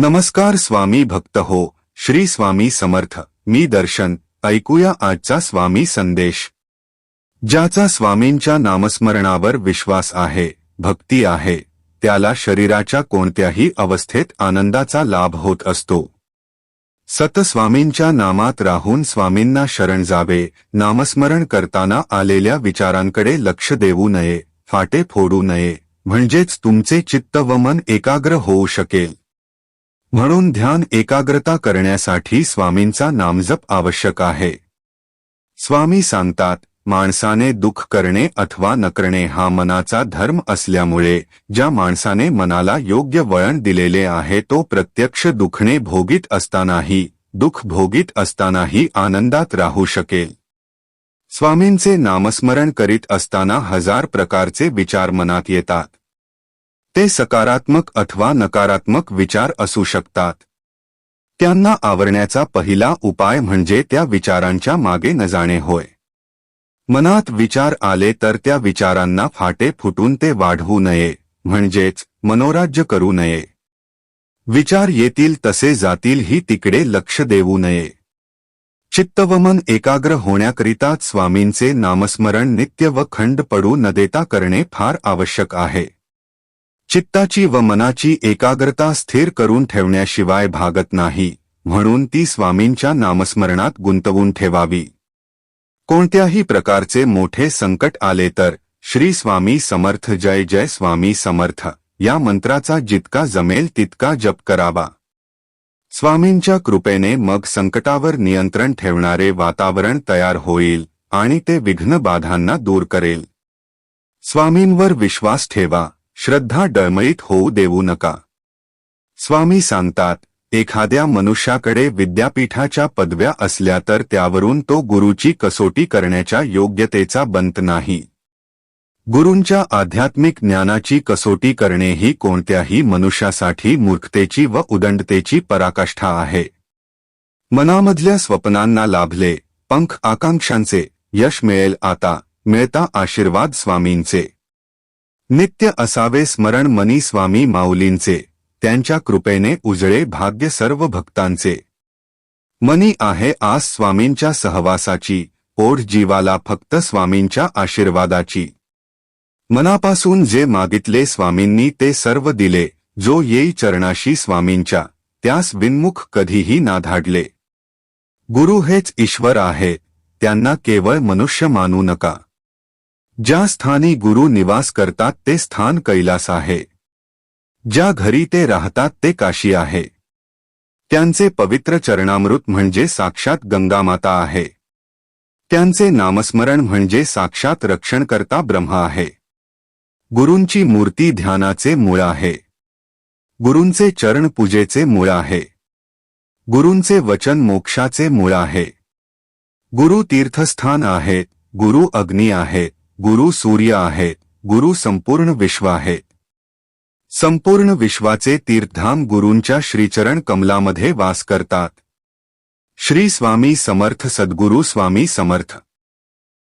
नमस्कार स्वामी भक्त हो श्री स्वामी समर्थ मी दर्शन ऐकूया आजचा स्वामी संदेश. ज्याचा स्वामींच्या नामस्मरणावर विश्वास आहे भक्ती आहे त्याला शरीराच्या कोणत्याही अवस्थेत आनंदाचा लाभ होत असतो. सत स्वामींच्या नामात राहून स्वामींना शरण जावे नामस्मरण करताना आलेल्या विचारांकडे लक्ष देऊ नये फाटे फोडू नये म्हणजेच तुमचे चित्त व मन एकाग्र होऊ शकेल. म्हणून ध्यान एकाग्रता करण्यासाठी स्वामींचा नामजप आवश्यक आहे. स्वामी सांगतात माणसाने दुःख करणे अथवा नकरणे हा मनाचा धर्म असल्यामुळे ज्या माणसाने मनाला योग्य वळण दिलेले आहे तो प्रत्यक्ष दुखणे भोगीत असतानाही दुःख भोगीत असतानाही आनंदात राहू शकेल. स्वामींचे नामस्मरण करीत असताना हजार प्रकारचे विचार मनात येतात. ते सकारात्मक अथवा नकारात्मक विचार असू शकतात. त्यांना आवरण्याचा पहिला उपाय म्हणजे त्या विचारांच्या मागे न जाणे होय. मनात विचार आले तर त्या विचारांना फाटे फुटून ते वाढवू नये म्हणजेच मनोराज्य करू नये. विचार येतील तसे जातील ही तिकडे लक्ष देऊ नये. चित्तवमन एकाग्र होण्याकरिताच स्वामींचे नामस्मरण नित्य व खंड पडू न देता करणे फार आवश्यक आहे. चित्ताची व मनाची एकाग्रता स्थिर करून ठेवण्याशिवाय भागत नाही म्हणून ती स्वामींच्या नामस्मरणात गुंतवून ठेवावी. कोणत्याही प्रकारचे मोठे संकट आले तर श्री स्वामी समर्थ जय जय स्वामी समर्थ या मंत्राचा जितका जमेल तितका जप करावा. स्वामींच्या कृपेने मग संकटावर नियंत्रण ठेवणारे वातावरण तयार होईल आणि ते विघ्न बाधांना दूर करेल. स्वामींवर विश्वास ठेवा. श्रद्धा डळमळीत होऊ देऊ नका. स्वामी सांगतात एखाद्या मनुष्याकडे विद्यापीठाच्या पदव्या असल्या तर त्यावरून तो गुरुची कसोटी करण्याच्या योग्यतेचा बंत नाही. गुरूंच्या आध्यात्मिक ज्ञानाची कसोटी करणे ही कोणत्याही मनुष्यासाठी मूर्खतेची व उदंडतेची पराकाष्ठा आहे. मनामधल्या स्वप्नांना लाभले पंख आकांक्षांचे यश मिळेल आता मिळता आशीर्वाद स्वामींचे. नित्य असावे स्मरण मनी स्वामी माऊलींचे त्यांच्या कृपेने उजळे भाग्य सर्व भक्तांचे. मनी आहे आस स्वामींच्या सहवासाची ओढ जीवाला फक्त स्वामींच्या आशीर्वादाची. मनापासून जे मागितले स्वामींनी ते सर्व दिले जो येई चरणाशी स्वामींच्या त्यास विन्मुख कधीही नाधाडले. गुरु हेच ईश्वर आहे त्यांना केवळ मनुष्य मानू नका. ज्या स्थानी गुरु निवास करतात ते स्थान कैलास आहे. ज्या घरी ते राहतात ते काशी आहे. त्यांचे पवित्र चरणामृत म्हणजे साक्षात गंगामाता आहे. त्यांचे नामस्मरण म्हणजे साक्षात रक्षणकर्ता ब्रह्म आहे. गुरूंची मूर्ती ध्यानाचे मूळ आहे. गुरूंचे चरण पूजेचे मूळ आहे. गुरूंचे वचन मोक्षाचे मूळ आहे. गुरु तीर्थस्थान आहेत गुरु अग्नी आहेत गुरु सूर्य आहे गुरु संपूर्ण विश्व आहे. संपूर्ण विश्वाचे तीर्थधाम गुरूंच्या श्रीचरण कमलामध्ये वास करतात. श्री स्वामी समर्थ सद्गुरू स्वामी समर्थ.